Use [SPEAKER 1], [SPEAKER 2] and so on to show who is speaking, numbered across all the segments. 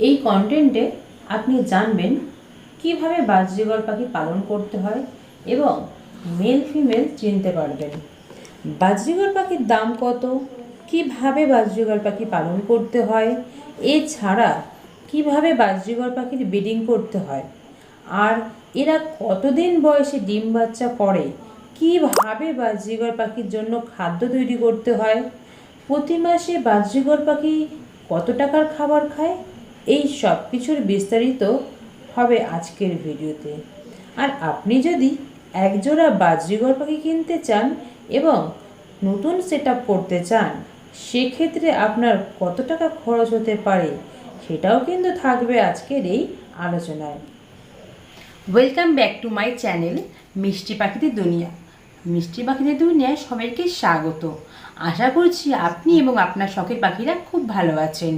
[SPEAKER 1] এই কন্টেন্টে আপনি জানবেন কীভাবে বাজরিগর পাখি পালন করতে হয় এবং মেল ফিমেল চিনতে পারবেন। বাজরিগর পাখির দাম কত? কীভাবে বাজরিগর পাখি পালন করতে হয়? এছাড়া কীভাবে বাজরিগর পাখির ব্রিডিং করতে হয়? আর এরা কতদিন বয়সে ডিম বাচ্চা করে? কীভাবে বাজরিগর পাখির জন্য খাদ্য তৈরি করতে হয়? প্রতি মাসে বাজরিগর পাখি কত টাকার খাবার খায়? এই সব কিছুর বিস্তারিত হবে আজকের ভিডিওতে। আর আপনি যদি একজোড়া বাজরিগর পাখি কিনতে চান এবং নতুন সেট করতে চান, সেক্ষেত্রে আপনার কত টাকা খরচ হতে পারে সেটাও কিন্তু থাকবে আজকের এই আলোচনায়। Welcome back to my channel মিষ্টি পাখিদের দুনিয়া। মিষ্টি পাখিদের দুনিয়ায় সবাইকে স্বাগত। আশা করছি আপনি এবং আপনার শখের পাখিরা খুব ভালো আছেন।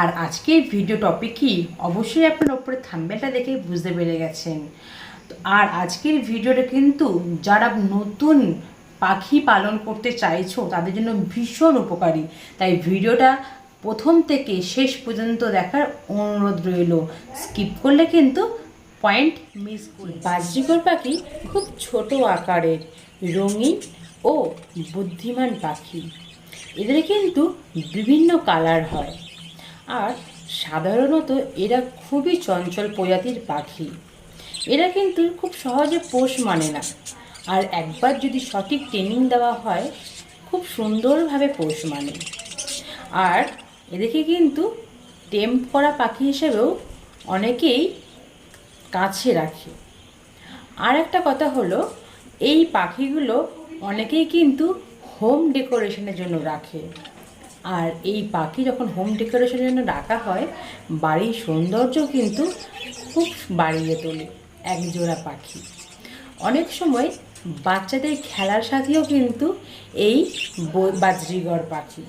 [SPEAKER 1] আর আজকের ভিডিও টপিক কি? অবশ্যই আপনার ওপরে থাম্বেলটা দেখে বুঝতে পেরে গেছেন। আর আজকের ভিডিওটা কিন্তু যারা নতুন পাখি পালন করতে চাইছো, তাদের জন্য ভীষণ উপকারী। তাই ভিডিওটা প্রথম থেকে শেষ পর্যন্ত দেখার অনুরোধ রইল। স্কিপ করলে কিন্তু পয়েন্ট মিস করি। বাজরিকর পাখি খুব ছোট আকারের, রঙিন ও বুদ্ধিমান পাখি। এদের কিন্তু বিভিন্ন কালার হয়। আর সাধারণত এরা খুবই চঞ্চল প্রজাতির পাখি। এরা কিন্তু খুব সহজে পোষ মানে না। আর একবার যদি সঠিক ট্রেনিং দেওয়া হয়, খুব সুন্দরভাবে পোষ মানে। আর এদেরকে কিন্তু টেম্প করা পাখি হিসেবেও অনেকেই কাছে রাখে। আর একটা কথা হলো, এই পাখিগুলো অনেকেই কিন্তু হোম ডেকোরেশনের জন্য রাখে। আর এই পাখি যখন হোম ডেকোরেশনের জন্য ডাকা হয়, বাড়ির সৌন্দর্য কিন্তু খুব বাড়িয়ে তোলে এক জোড়া পাখি। অনেক সময় বাচ্চাদের খেলার সাথেও কিন্তু এই ব- বাজরিগর পাখি।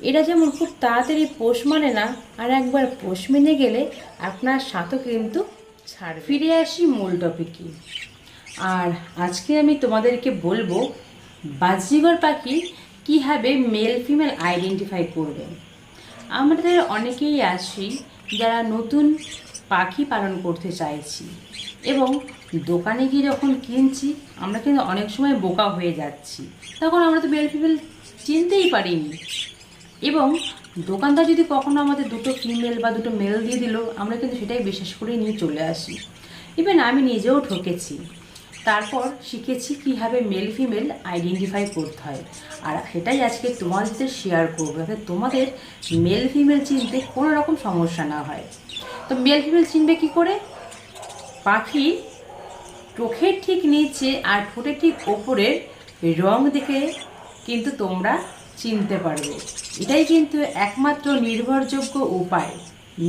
[SPEAKER 1] এরা যেমন খুব তাড়াতাড়ি পোষ মানে না, আর একবার পোষ মেনে গেলে আপনার সাথও কিন্তু ছাড় ফিরে আসি মূল টপিকে আর আজকে আমি তোমাদেরকে বলব বাজরিগর পাখি কীভাবে মেল ফিমেল আইডেন্টিফাই করবে? আমাদের অনেকেই আছি যারা নতুন পাখি পালন করতে চাইছি এবং দোকানে গিয়ে যখন কিনছি, আমরা কিন্তু অনেক সময় বোকা হয়ে যাচ্ছি। তখন আমরা তো মেল ফিমেল চিনতেই পারিনি। এবং দোকানদার যদি কখনো আমাদের দুটো ফিমেল বা দুটো মেল দিয়ে দিল, আমরা কিন্তু সেটাই বিশ্বাস করে নিয়ে চলে আসি। ইভেন আমি নিজেও ঠকেছি। তারপর শিখেছি কীভাবে মেল ফিমেল আইডেন্টিফাই করতে হয়। আর সেটাই আজকে তোমাদের শেয়ার করব, যাতে তোমাদের মেল ফিমেল চিনতে কোনো রকম সমস্যা না হয়। তো মেল ফিমেল চিনবে কী করে? পাখি চোখের ঠিক নিচে আর ঠোঁটের ঠিক ওপরের রং দেখে কিন্তু তোমরা চিনতে পারবে। এটাই কিন্তু একমাত্র নির্ভরযোগ্য উপায়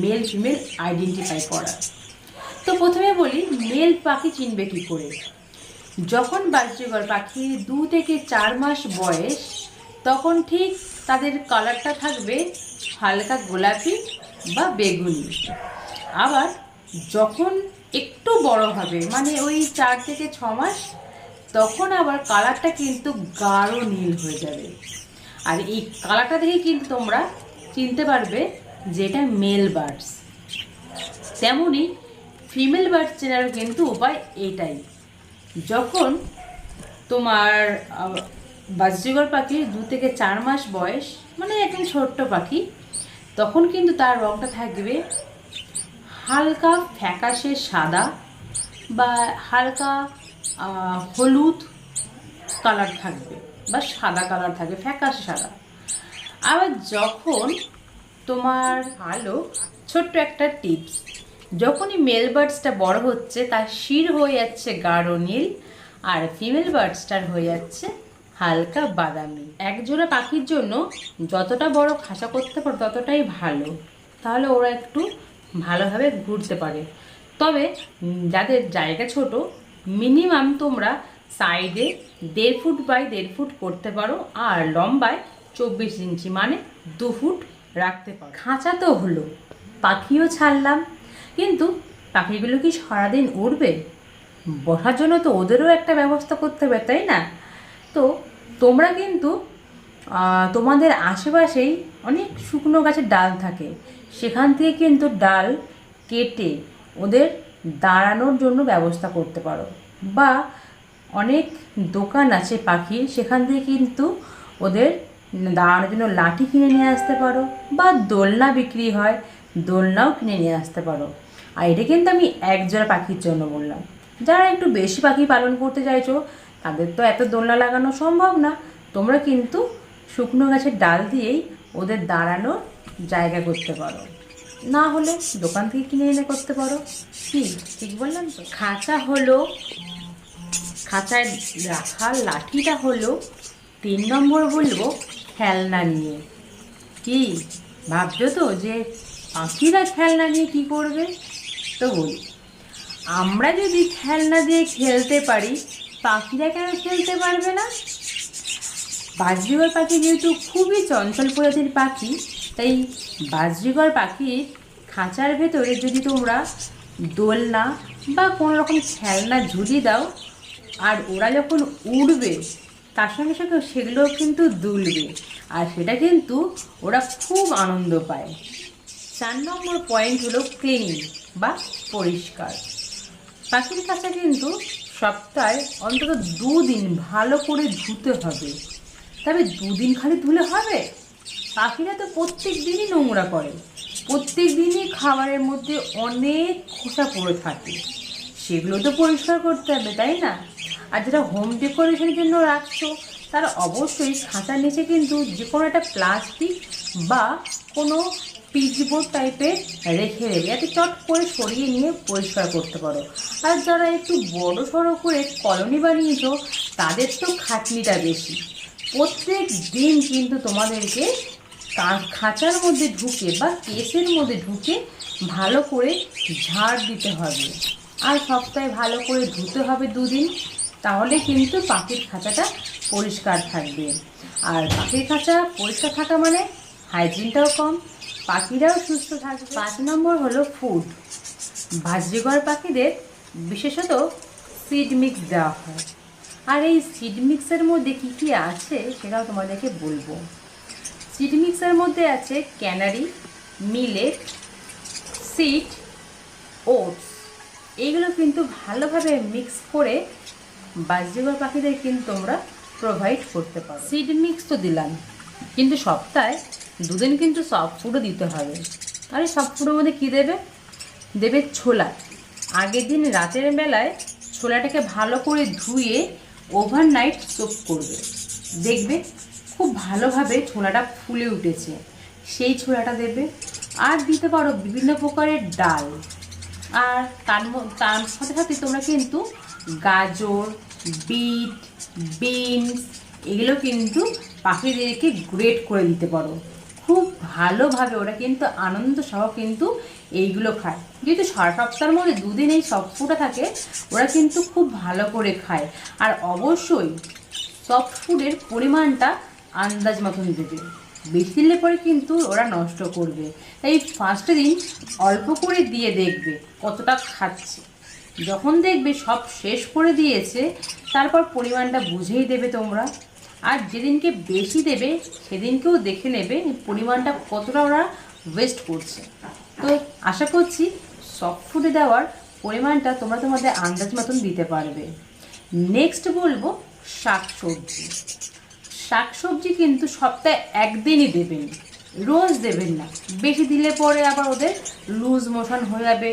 [SPEAKER 1] মেল ফিমেল আইডেন্টিফাই করা তো প্রথমে বলি মেল পাখি চিনবে কী করে? যখন বাজরিগর পাখি দু থেকে চার মাস বয়স, তখন ঠিক তাদের কালারটা থাকবে হালকা গোলাপি বা বেগুনি। আবার যখন একটু বড় হবে মানে ওই চার থেকে ছ মাস, তখন আবার কালারটা কিন্তু গাঢ় নীল হয়ে যাবে। আর এই কালারটা দেখে কিন্তু তোমরা চিনতে পারবে যে এটা মেল বার্ডস তেমনই ফিমেল বার্ডস চেনারও কিন্তু উপায় এইটাই যখন তোমার বাজরিগর পাখির দু থেকে চার মাস বয়স মানে একদম ছোট্ট পাখি, তখন কিন্তু তার রঙটা থাকবে হালকা ফ্যাকাশে সাদা বা হালকা হলুদ কালার থাকবে বা সাদা কালার থাকবে ফ্যাকাশে সাদা। আবার যখন তোমার ভালো ছোট্ট একটা টিপস যখনই মেল বার্ডসটা বড় হচ্ছে, তার শির হয়ে যাচ্ছে গাঢ় নীল আর ফিমেল বার্ডসটার হয়ে যাচ্ছে হালকা বাদামি। এক জোড়া পাখির জন্য যতটা বড় খাঁচা করতে পারো, ততটাই ভালো। তাহলে ওরা একটু ভালোভাবে ঘুরতে পারে। তবে যাদের জায়গা ছোট মিনিমাম তোমরা সাইডে দেড় ফুট বাই দেড় ফুট করতে পারো আর লম্বায় চব্বিশ ইঞ্চি মানে দু ফুট রাখতে পারো। খাঁচা তো হলো, পাখিও ছাড়লাম কিন্তু পাখিগুলো কি সারাদিন উড়বে? বসার জন্য তো ওদেরও একটা ব্যবস্থা করতে হবে, তাই না? তো তোমরা কিন্তু তোমাদের আশেপাশেই অনেক শুকনো গাছের ডাল থাকে। সেখান থেকে কিন্তু ডাল কেটে ওদের দাঁড়ানোর জন্য ব্যবস্থা করতে পারো। বা অনেক দোকান আছে পাখির সেখান থেকে কিন্তু ওদের দাঁড়ানোর জন্য লাঠি কিনে নিয়ে আসতে পারো বা দোলনা বিক্রি হয়, দোলনাও কিনে নিয়ে আসতে পারো। আর এটা কিন্তু আমি এক জোড়া পাখির জন্য বললাম। যারা একটু বেশি পাখি পালন করতে চাইছো, তাদের তো এত দোলনা লাগানো সম্ভব না। তোমরা কিন্তু শুকনো গাছের ডাল দিয়েই ওদের দাঁড়ানোর জায়গা করতে পারো। না হলে দোকান থেকে কিনে এনে করতে পারো। কি? ঠিক বললাম তো? খাঁচা হলো, খাঁচায় রাখার লাঠিটা হলো তিন নম্বর বলব খেলনা নিয়ে। কি? ভাবছ তো যে পাখিরা খেলনা নিয়ে কী করবে? তো বলি আমরা যদি খেলনা দিয়ে খেলতে পারি, পাখিরা কেন খেলতে পারবে না? বাজরিগর পাখি যেহেতু খুবই চঞ্চল প্রজাতির পাখি, তাই বাজরিগর পাখির খাঁচার ভেতরে যদি তোমরা দোলনা বা কোনো রকম খেলনা ঝুলিয়ে দাও, আর ওরা যখন উড়বে, তার সঙ্গে সঙ্গে সেগুলো কিন্তু দুলবে, আর সেটা কিন্তু ওরা খুব আনন্দ পায়। চার নম্বর পয়েন্ট হলো ক্লিনিং বা পরিষ্কার। পাখির কাছে কিন্তু সপ্তাহে অন্তত দুদিন ভালো করে ধুতে হবে। তবে দুদিন খালি ধুলে হবে? পাখিরা তো প্রত্যেক দিনই নোংরা করে। প্রত্যেক দিনই খাবারের মধ্যে অনেক খোসা পড়ে থাকে। সেগুলো তো পরিষ্কার করতে হবে, তাই না? আর যারা হোম ডেকোরেশনের জন্য রাখছো, তারা অবশ্যই খাঁচার নিচে কিন্তু যে কোনো একটা প্লাস্টিক বা কোনো পিচবোর্ড টাইপের রেখে দেবে। যাতে চট করে সরিয়ে নিয়ে পরিষ্কার করতে পারো। আর যারা একটু বড় সড়ো করে কলোনি বানিয়েছো, তাদের তো খাটনিটা বেশি। প্রত্যেক দিন কিন্তু তোমাদেরকে খাঁচার মধ্যে ঢুকে বা কেসের মধ্যে ঢুকে ভালো করে ঝাড় দিতে হবে। আর সপ্তাহে ভালো করে ধুতে হবে দুদিন, তাহলে কিন্তু পাখির খাঁচাটা পরিষ্কার থাকবে। আর পাখির খাঁচা পরিষ্কার থাকা মানে হাইজিনটাও কম। পাখিরাও সুস্থ থাকবে। পাঁচ নম্বর হলো ফুড বাজরিগর পাখিদের বিশেষত সিড মিক্স দেওয়া হয়। আর এই সিড মিক্সের মধ্যে কী কী আছে সেটাও তোমাদেরকে বলব। সিড মিক্সের মধ্যে আছে ক্যানারি মিলেট সিড ওটস এইগুলো কিন্তু ভালোভাবে মিক্স করে বাজরিগর পাখিদের কিন্তু তোমরা প্রোভাইড করতে পারো। সিড মিক্স তো দিলাম। কিন্তু সপ্তাহে দুদিন কিন্তু সফট ফুডও দিতে হবে। আর এই সফট ফুডের মধ্যে কী দেবে? দেবে ছোলা। আগের দিন রাতের বেলায় ছোলাটাকে ভালো করে ধুয়ে ওভারনাইট সোপ করবে। দেখবে খুব ভালোভাবে ছোলাটা ফুলে উঠেছে। সেই ছোলাটা দেবে। আর দিতে পারো বিভিন্ন প্রকারের ডাল। আর তার তার সাথে সাথে তোমরা কিন্তু গাজর, বিট, বিনস, এগুলো কিন্তু পাখিদেরকে গ্রেট করে দিতে পারো। খুব ভালোভাবে ওরা কিন্তু আনন্দ সহ কিন্তু এইগুলো খায়। যেহেতু সারা সপ্তাহের মধ্যে দুদিন এই সফট ফুডটা থাকে, ওরা কিন্তু খুব ভালো করে খায়। আর অবশ্যই সফট ফুডের পরিমাণটা আন্দাজ মতন দেবে। বেশি দিলে পরে কিন্তু ওরা নষ্ট করবে। তাই ফার্স্টে দিন অল্প করে দিয়ে দেখবে কতটা খাচ্ছে। যখন দেখবে সব শেষ করে দিয়েছে, তারপর পরিমাণটা বুঝেই দেবে তোমরা। আর যেদিনকে বেশি দেবে, সেদিনকেও দেখে নেবে পরিমাণটা কতটা ওরা ওয়েস্ট করছে। তো আশা করছি সফট ফুডে দেওয়ার পরিমাণটা তোমরা তোমাদের আন্দাজ মতন দিতে পারবে। নেক্সট বলব শাক সবজি। শাকসবজি কিন্তু সপ্তাহে একদিনই দেবেন, রোজ দেবেন না। বেশি দিলে পরে আবার ওদের লুজ মোশন হয়ে যাবে,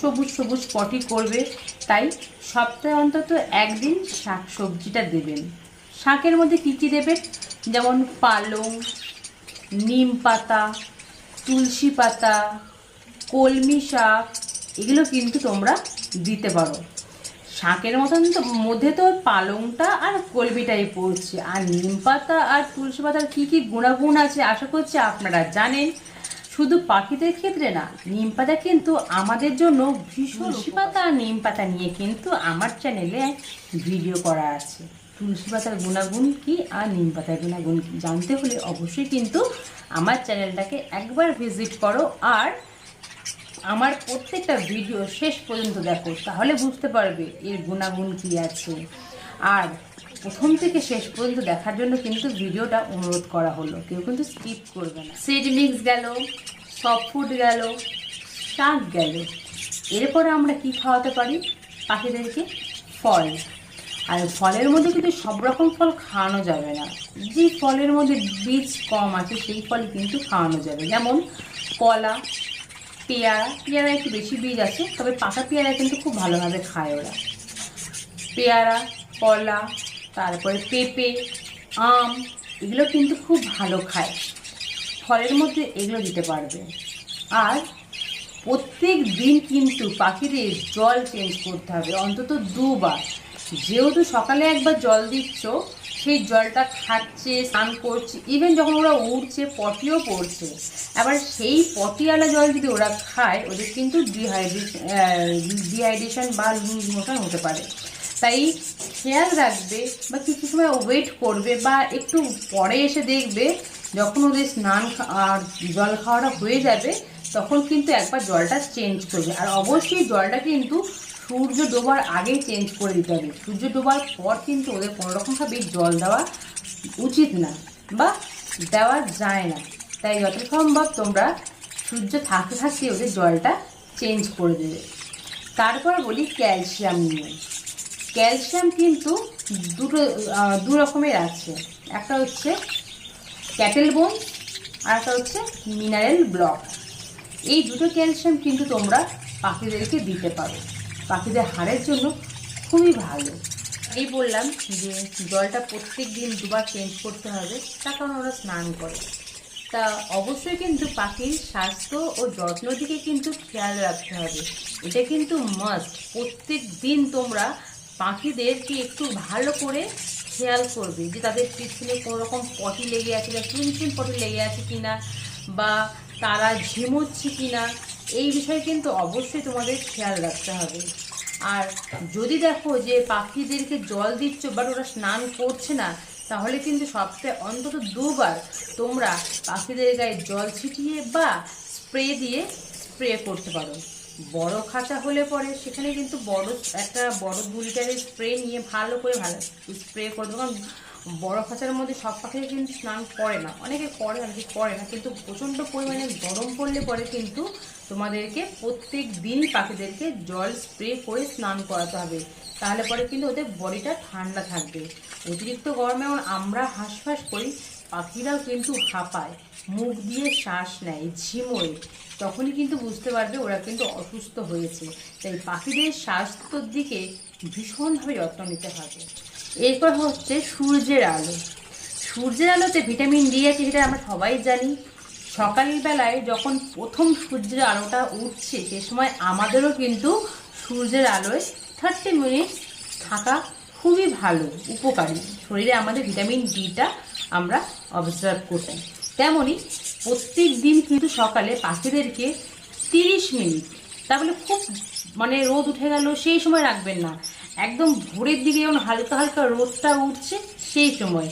[SPEAKER 1] সবুজ সবুজ পটি করবে। তাই সপ্তাহে অন্তত একদিন শাক সবজিটা দেবেন। শাকের মধ্যে কী কী দেবে? যেমন পালং নিম পাতা তুলসী পাতা কলমি শাক এগুলো কিন্তু তোমরা দিতে পারো। শাকের মতন তো মধ্যে তো পালংটা আর কলবিটাই পড়ছে। আর নিম পাতা আর তুলসী পাতার কী কী গুণাগুণ আছে আশা করছি আপনারা জানেন। শুধু পাখিদের ক্ষেত্রে না নিম পাতা কিন্তু আমাদের জন্য ভীষণ পাতা আর নিম পাতা নিয়ে কিন্তু আমার চ্যানেলে ভিডিও করা আছে। তুলসী পাতার গুণাগুণ কি আর নিম পাতার গুণাগুণ কি? জানতে হলে অবশ্যই কিন্তু আমার চ্যানেলটাকে একবার ভিজিট করো আর আমার প্রত্যেকটা ভিডিও শেষ পর্যন্ত দেখো, তাহলে বুঝতে পারবে এর গুণাগুণ কী আছে। আর প্রথম থেকে শেষ পর্যন্ত দেখার জন্য কিন্তু ভিডিওটা অনুরোধ করা হলো, কেউ কিন্তু স্কিপ করবে না। সিড মিক্স গেল, সব ফুড গেল, শাক গেল। এরপরে আমরা কি খাওয়াতে পারি? পাখিদেরকে ফল। আর ফলের মধ্যে কিন্তু সব রকম ফল খাওয়ানো যাবে না। যে ফলের মধ্যে বীজ কম আছে, সেই ফল কিন্তু খাওয়ানো যাবে। যেমন কলা, পেয়ারা পেয়ারা একটু বেশি বীজ আছে, তবে পাকা পেয়ারা কিন্তু খুব ভালোভাবে খায় ওরা। পেয়ারা, কলা, তারপরে পেঁপে, আম, এগুলো কিন্তু খুব ভালো খায়। ফলের মধ্যে এগুলো দিতে পারবে। আর প্রত্যেক দিন কিন্তু পাখিদের জল চেঞ্জ করতে হবে। অন্তত দুবার। যেহেতু সকালে একবার জল দিচ্ছ, সেই জলটা খাচ্ছে, স্নান করছে ইভেন যখন ওরা উঠছে পটিও পড়ছে। আবার সেই পটিওয়ালা জল যদি ওরা খায়, ওদের কিন্তু ডিহাইড্রেশন ডিহাইড্রেশন বা লুজ মোশন হতে পারে। তাই খেয়াল রাখবে বা কিছু সময় ওয়েট করবে বা একটু পরে এসে দেখবে, যখন ওদের স্নান আর জল খাওয়াটা হয়ে যাবে, তখন কিন্তু একবার জলটা চেঞ্জ করবে। আর অবশ্যই জলটা কিন্তু সূর্য ডোবার আগেই চেঞ্জ করে দিতে হবে। সূর্য ডোবার পর কিন্তু ওদের কোনো রকমভাবেই জল দেওয়া উচিত না বা দেওয়া যায় না। তাই যত সম্ভব তোমরা সূর্য থাকতে থাকতে ওদের জলটা চেঞ্জ করে দেবে। তারপর বলি ক্যালসিয়াম নিয়ে। ক্যালসিয়াম কিন্তু দুটো দু রকমের আছে। একটা হচ্ছে ক্যাটেল বোন আর একটা হচ্ছে মিনারেল ব্লক এই দুটো ক্যালসিয়াম কিন্তু তোমরা পাখিদেরকে দিতে পারো। পাখিদের হাড়ের জন্য খুবই ভালো। এই বললাম যে জলটা প্রত্যেক দিন দুবার চেঞ্জ করতে হবে, তার কারণ ওরা স্নান করে। তা অবশ্যই কিন্তু পাখির স্বাস্থ্য ও যত্ন দিকে কিন্তু খেয়াল রাখতে হবে। এটা কিন্তু মাস্ট প্রত্যেক দিন তোমরা পাখিদেরকে একটু ভালো করে খেয়াল করবে যে তাদের পিছনে কোনো রকম পটি লেগে আছে বা চুন চুন পটি লেগে আছে কিনা বা তারা ঝিমোচ্ছে কিনা। এই বিষয়ে কিন্তু অবশ্যই তোমাদের খেয়াল রাখতে হবে। আর যদি দেখো যে পাখিদেরকে জল দিচ্ছ বাট ওরা স্নান করছে না, তাহলে কিন্তু সপ্তাহে অন্তত দুবার তোমরা পাখিদের গায়ে জল ছিটিয়ে বা স্প্রে দিয়ে স্প্রে করতে পারো। বড় খাঁচা হলে পরে সেখানে কিন্তু বড় একটা বড় দু লিটারের স্প্রে নিয়ে ভালো করে ভালো স্প্রে করে দেবো। বড় খাঁচার মধ্যে সব পাখি কিন্তু স্নান করে না। অনেকে করে অনেকে করে না। কিন্তু প্রচণ্ড পরিমাণে গরম পড়লে পরে কিন্তু তোমাদেরকে প্রত্যেক দিন পাখিদেরকে জল স্প্রে করে স্নান করাতে হবে। তাহলে পরে কিন্তু ওদের বডিটা ঠান্ডা থাকবে। অতিরিক্ত গরমে আমরা হাঁসফাঁস করি, পাখিরাও কিন্তু হাঁপায়, মুখ দিয়ে শ্বাস নেয়, ঝিমোয়। তখনই কিন্তু বুঝতে পারবে ওরা কিন্তু অসুস্থ হয়েছে। তাই পাখিদের স্বাস্থ্যর দিকে ভীষণভাবে যত্ন নিতে হবে। এরপর হচ্ছে সূর্যের আলো। সূর্যের আলোতে ভিটামিন ডি আছে সেটা আমরা সবাই জানি। সকালবেলায় যখন প্রথম সূর্যের আলোটা উঠছে, সে সময় আমাদেরও কিন্তু সূর্যের আলোয় থার্টি মিনিট থাকা খুবই ভালো, উপকারী। শরীরে আমাদের ভিটামিন ডিটা আমরা অবজার্ভ করতে তেমনই প্রত্যেক দিন কিন্তু সকালে পাখিদেরকে তিরিশ মিনিট, তাহলে খুব মানে রোদ উঠে গেল, সেই সময় রাখবেন না। একদম ভোরের দিকে যখন হালকা হালকা রোদটা উঠছে, সেই সময়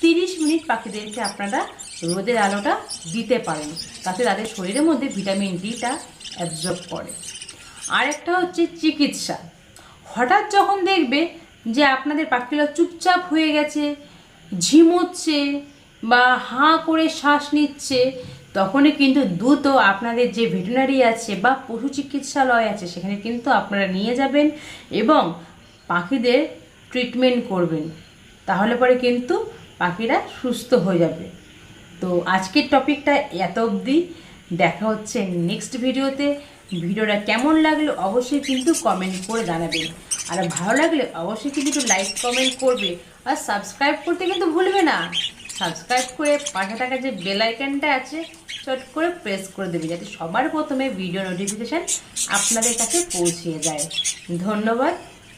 [SPEAKER 1] তিরিশ মিনিট পাখিদেরকে আপনারা রোদের আলোটা দিতে পারেন। তাতে তাদের শরীরের মধ্যে ভিটামিন ডিটা অ্যাবজর্ব করে। আরেকটা হচ্ছে চিকিৎসা। হঠাৎ যখন দেখবে যে আপনাদের পাখিরা চুপচাপ হয়ে গেছে, ঝিমোচ্ছে বা হাঁ করে শ্বাস নিচ্ছে, তখনই কিন্তু দ্রুত আপনাদের যে ভেটেরিনারি আছে বা পশু চিকিৎসালয় আছে, সেখানে কিন্তু আপনারা নিয়ে যাবেন এবং পাখিদের ট্রিটমেন্ট করবেন, তাহলে পরে কিন্তু পাখিরা সুস্থ হয়ে যাবে। তো আজকের টপিকটা এত অবধি। দেখা হচ্ছে নেক্সট ভিডিওতে ভিডিওটা কেমন লাগল অবশ্যই কিন্তু কমেন্ট করে জানাবেন। আর ভালো লাগলে অবশ্যই কিন্তু লাইক কমেন্ট করবে। আর সাবস্ক্রাইব করতে কিন্তু ভুলবে না। সাবস্ক্রাইব করে পাশে থাকা যে বেল আছে, চট করে প্রেস করে দেবে, যাতে সবার প্রথমে ভিডিও নোটিফিকেশান আপনাদের কাছে পৌঁছিয়ে যায়। ধন্যবাদ।